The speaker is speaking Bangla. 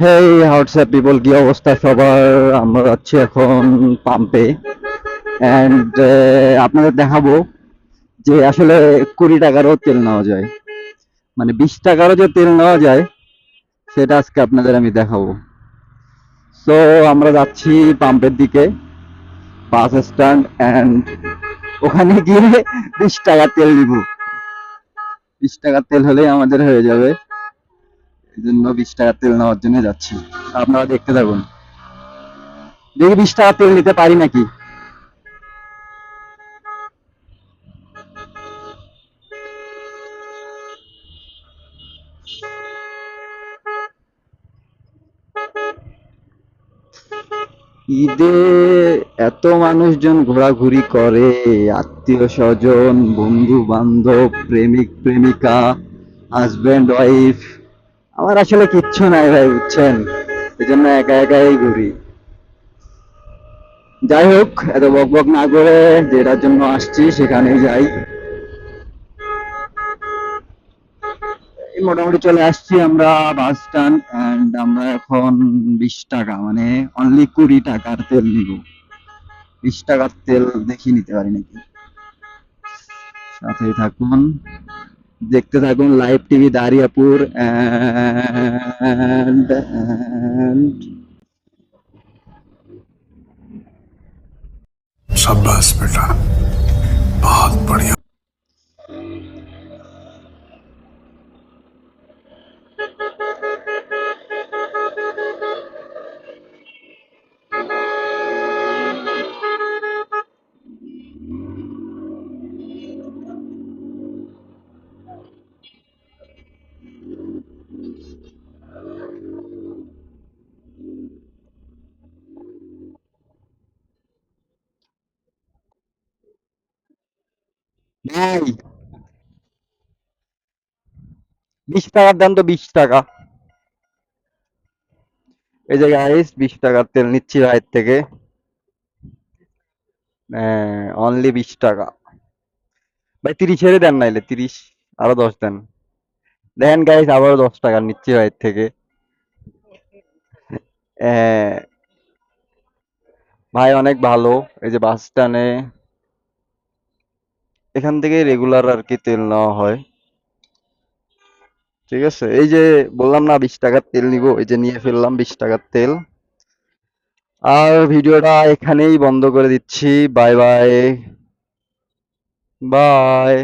হেই হোয়াটসঅ্যাপ পিপল কি অবস্থা সবার? আমরা যাচ্ছি এখন পাম্পে অ্যান্ড আপনাদের দেখাবো যে আসলে কুড়ি টাকারও তেল নেওয়া যায়। মানে বিশ টাকারও যে তেল নেওয়া যায়, সেটা আজকে আপনাদের আমি দেখাবো। সো আমরা যাচ্ছি পাম্পের দিকে, বাস স্ট্যান্ড অ্যান্ড ওখানে গিয়ে বিশ টাকা তেল নিব। বিশ টাকার তেল হলেই আমাদের হয়ে যাবে। জন্য বিশ টাকার তেল নেওয়ার জন্য যাচ্ছি। আপনারা দেখতে থাকুন। দেখি বিশ টাকার তেল নিতে পারি নাকি? ঈদে এত মানুষজন ঘোরাঘুরি করে, আত্মীয় স্বজন বন্ধু বান্ধব প্রেমিক, প্রেমিকা হাজবেন্ড ওয়াইফ আমার আসলে কিচ্ছু নাই ভাই, বুঝছেন? এই জন্য একা একাই ঘুরি। যাই হোক, এত বক বক না করে যেটার জন্য আসছি সেখানেই যাই। মোটামুটি চলে আসছি আমরা বাস স্ট্যান্ড এন্ড আমরা এখন বিশ টাকা মানে অনলি কুড়ি টাকার তেল নিব। বিশ টাকার তেল দেখি নিতে পারি নাকি? সাথেই থাকুন। দেখতে থাকুন live TV Dariyapur and and शाबाश बेटा बहुत बढ़िया ভাই বিশ টাকার দাম তো বিশ টাকা। এই যে গাইস বিশ টাকার তেল নিচ্ছি ভাইয়ের থেকে। অনলি বিশ টাকা। ভাই, তিরিশেরই দেন নাইলে, তিরিশ, আরও দশ দেন। দেন গাইস আবারও দশ টাকা নিচ্ছি ভাইয়ের থেকে। ভাই, অনেক ভালো। এই যে বাস স্ট্যান্ডে এখান থেকে রেগুলার আর কি তেল নেওয়া হয়। ঠিক আছে? এই যে বললাম না, বিশ টাকার তেল নিব, এই যে নিয়ে ফেললাম বিশ টাকার তেল। আর ভিডিওটা এখানেই বন্ধ করে দিচ্ছি। Bye bye. বাই।